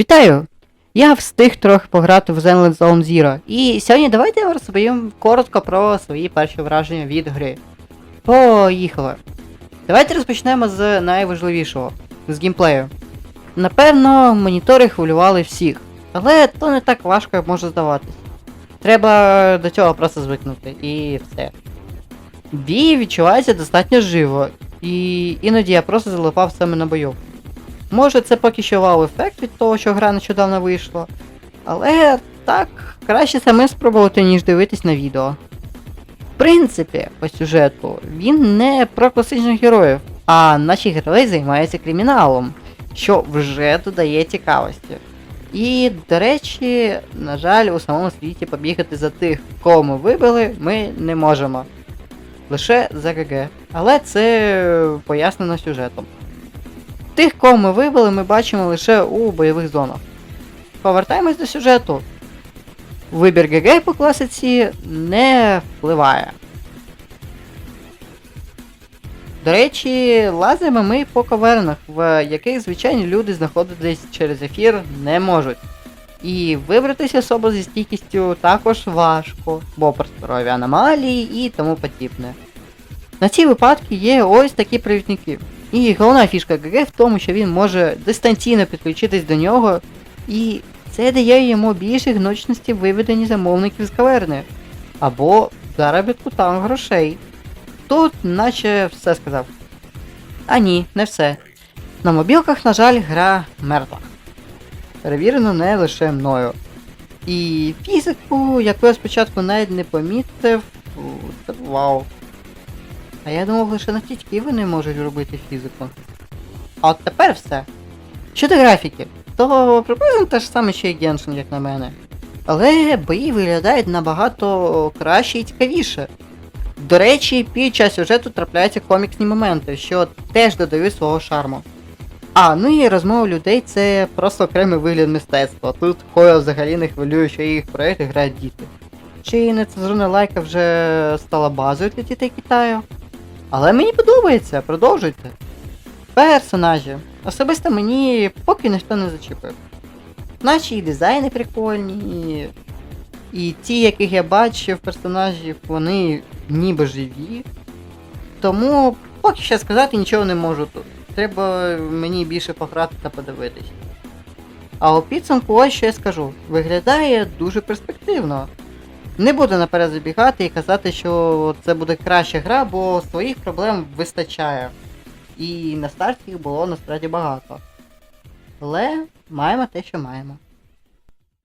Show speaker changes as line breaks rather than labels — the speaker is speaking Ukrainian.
Вітаю! Я встиг трохи пограти в Zenless Zone Zero. І сьогодні давайте розповім коротко про свої перші враження від гри. Поїхали! Давайте розпочнемо з найважливішого з геймплею. Напевно, монітори хвилювали всіх, але то не так важко, як може здаватись. Треба до цього просто звикнути, і все. Бій відчувається достатньо живо, і іноді я просто залипав саме на бою. Може це поки що вау-ефект від того, що гра нещодавно вийшла. Але так, краще самим спробувати, ніж дивитись на відео. В принципі, по сюжету, він не про класичних героїв, а наші герої займаються криміналом, що вже додає цікавості. І, до речі, на жаль, у самому світі побігати за тих, кого ми вибили, ми не можемо. Лише за ГГ. Але це пояснено сюжетом. Тих, кого ми вибили, ми бачимо лише у бойових зонах. Повертаємось до сюжету. Вибір ГГ по класиці не впливає. До речі, лазимо ми по кавернах, в яких звичайні люди знаходитись через ефір не можуть. І вибратися особо зі стійкістю також важко, бо просторові аномалії і тому подібне. На ці випадки є ось такі провідники. І головна фішка ГГ в тому, що він може дистанційно підключитись до нього, і це дає йому більше гнучності в виведенні замовників з каверни. Або заробітку там грошей. Тут наче все сказав. А ні, не все. На мобілках, на жаль, гра мертва. Перевірено не лише мною. І фізику, яку я спочатку навіть не помітив. Вау. А я думав, лише на тітьки вони можуть робити фізику. А от тепер все. Щодо графіки, то приблизно те ж саме, що і Genshin, як на мене. Але бої виглядають набагато краще і цікавіше. До речі, під час сюжету трапляються коміксні моменти, що теж додають свого шарму. А, ну і розмова людей це просто окремий вигляд мистецтва. Тут Хоя взагалі не хвилює, що їх проекти грають діти. Чи нецензурна лайка вже стала базою для дітей Китаю? Але мені подобається, продовжуйте. Персонажі. Особисто мені поки ніхто не зачепив. Наші дизайни прикольні, і, і ті, яких я бачив персонажів, вони ніби живі. Тому поки що сказати нічого не можу тут. Треба мені більше пограти та подивитись. А у підсумку ось що я скажу. Виглядає дуже перспективно. Не буду наперед забігати і казати, що це буде краща гра, бо своїх проблем вистачає. І на старті їх було насправді багато. Але маємо те, що маємо.